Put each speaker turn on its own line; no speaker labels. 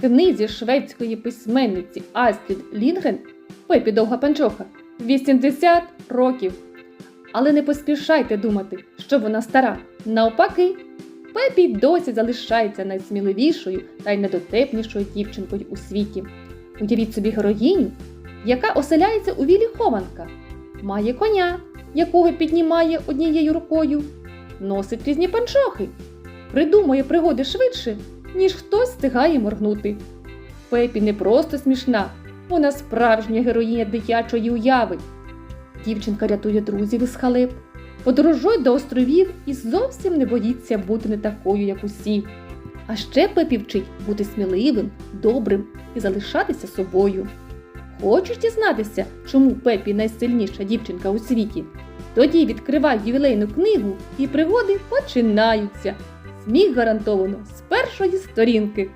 книзі шведської письменниці Астрід Лінгрен Пепі Довга Панчоха 80 років. Але не поспішайте думати, що вона стара. Навпаки, Пепі досі залишається найсміливішою та й недотепнішою дівчинкою у світі. Уявіть собі героїню, яка оселяється у вілі хованка, має коня, якого піднімає однією рукою, носить різні панчохи, придумує пригоди швидше, ніж хтось встигає моргнути. Пепі не просто смішна, вона справжня героїня дитячої уяви. Дівчинка рятує друзів із халеп, подорожує до островів і зовсім не боїться бути не такою, як усі. А ще Пепі вчить бути сміливим, добрим і залишатися собою. Хочеш дізнатися, чому Пепі найсильніша дівчинка у світі? Тоді відкривай ювілейну книгу і пригоди починаються. Сміх гарантовано з першої сторінки.